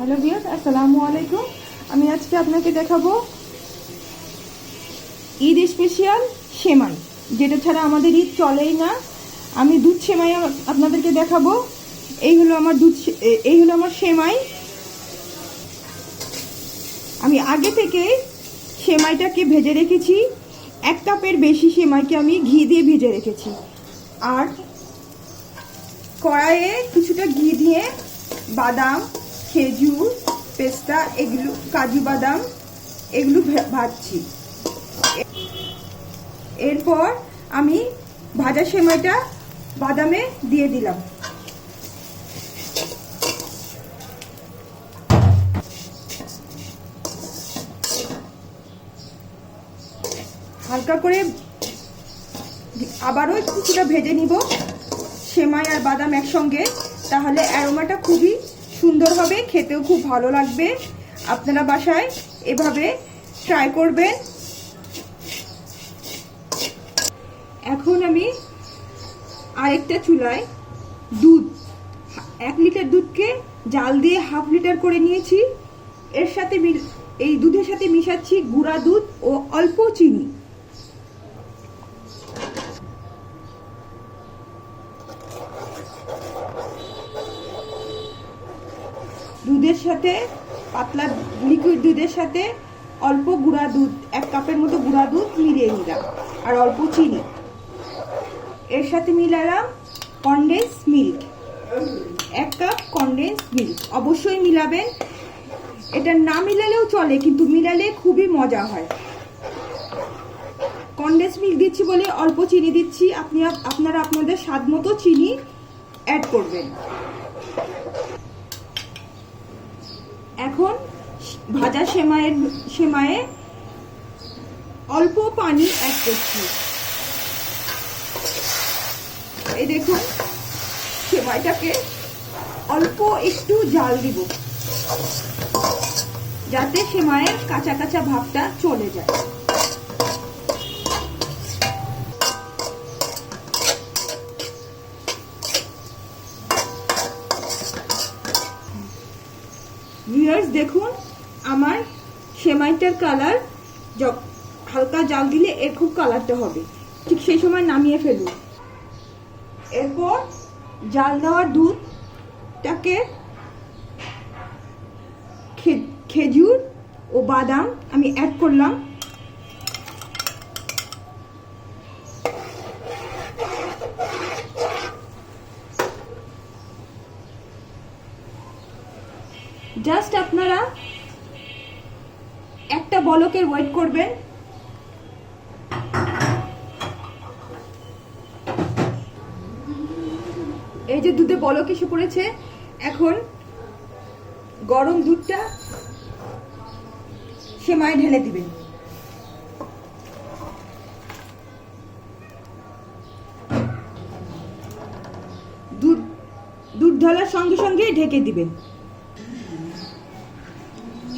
Hello বিয়াস আসসালামু আলাইকুম আমি আজকে আপনাকে দেখাবো ঈদ স্পেশাল সেমাই, যেটা ছাড়া আমাদের ঈদ চলেই না। আমি দুধ সেমাই আপনাদেরকে দেখাবো। এই হলো আমার দুধ এই হলো আমার সেমাই। আমি আগে থেকে সেমাইটাকে ভেজে রেখেছি। এক কাপের বেশি সেমাইকে আমি ঘি দিয়ে ভেজে রেখেছি। আর কড়াইয়ে কিছুটা ঘি দিয়ে বাদাম খেজুর পেস্তা, এগুলো কাজু বাদাম, এগুলো ভাজছি। এরপর আমি ভাজা সেমাইটা বাদামে দিয়ে দিলাম। হালকা করে আবারও কিছুটা ভেজে নিব। সেমাই আর বাদাম একসঙ্গে, তাহলে অ্যারোমাটা খুবই সুন্দর হবে, খেতেও খুব ভালো লাগবে। আপনারা বাসায় এভাবে ট্রাই করবেন। এখন আমি আরেকটা চুলায় দুধ, এক লিটার দুধকে জাল দিয়ে হাফ লিটার করে নিয়েছি। এর সাথে এই দুধের সাথে মিশাচ্ছি গুঁড়া দুধ ও অল্প চিনি। দুধের সাথে, পাতলা লিকুইড দুধের সাথে অল্প গুঁড়া দুধ, এক কাপের মতো গুঁড়া দুধ মিলিয়ে নিলাম, আর অল্প চিনি। এর সাথে মিলালাম কনডেন্স মিল্ক এক কাপ কনডেন্স মিল্ক অবশ্যই মিলাবেন। এটা না মিলালেও চলে, কিন্তু মিলালে খুবই মজা হয়। কনডেন্স মিল্ক দিচ্ছি বলে অল্প চিনি দিচ্ছি, আপনি আপ- আপনারা আপনাদের স্বাদ মতো চিনি অ্যাড করবেন। এখন ভাজা সেমাইয়ের, সেমাইয়ে অল্প পানি অ্যাড করছি। এই দেখুন, সেমাইটাকে অল্প একটু জাল দিব, যাতে সেমাইয়ের কাঁচা কাঁচা ভাবটা চলে যায়। ভিউয়ার্স দেখুন, আমার সেমাইটার কালার হালকা জাল দিলে এর খুব কালারটা হবে। ঠিক সেই সময় নামিয়ে ফেলুন। এরপর জাল দেওয়া দুধটাকে খেজুর ও বাদাম আমি অ্যাড করলাম। জাস্ট আপনারা একটা বলকের ওয়েট করবেন। এই যে দুধে বলক এসে পড়েছে, এখন গরম দুধটা সেমাই ঢেলে দিবেন। দুধ দুধ ঢালার সঙ্গে সঙ্গে ঢেকে দিবেন।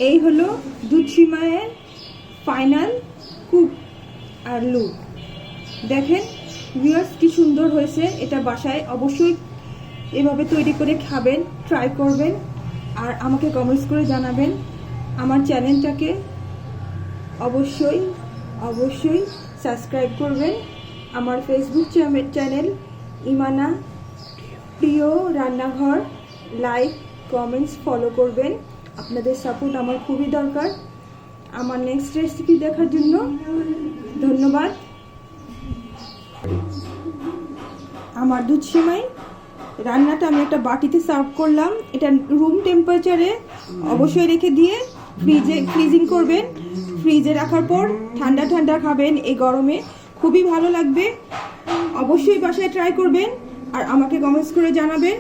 এই হলো দুধ সিমাইয়ের ফাইনাল কুক আর লুক দেখেন ভিউয়ার্স কি সুন্দর হয়েছে, এটা বাসায় অবশ্যই এভাবে তৈরি করে খাবেন ট্রাই করবেন, আর আমাকে কমেন্টস করে জানাবেন। আমার চ্যানেলটাকে অবশ্যই অবশ্যই সাবস্ক্রাইব করবেন। আমার ফেসবুক চ্যানেল ইমানা প্রিয় রান্নাঘর লাইক কমেন্টস ফলো করবেন। আপনাদের সাপোর্ট আমার খুবই দরকার। আমার নেক্সট রেসিপি দেখার জন্য ধন্যবাদ। আমার দুধ সেমাই, রান্নাটা আমি একটা বাটিতে সার্ভ করলাম। এটা রুম টেম্পারেচারে অবশ্যই রেখে দিয়ে ফ্রিজে ফ্রিজিং করবেন। ফ্রিজে রাখার পর ঠান্ডা ঠান্ডা খাবেন এই গরমে। খুবই ভালো লাগবে। অবশ্যই বাসায় ট্রাই করবেন আর আমাকে কমেন্টস করে জানাবেন।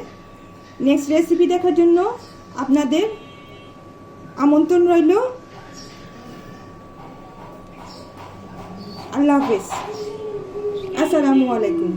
নেক্সট রেসিপি দেখার জন্য আপনাদের আমন্ত্রণ রইল। আল্লাহ হাফিজ। আসসালামু আলাইকুম।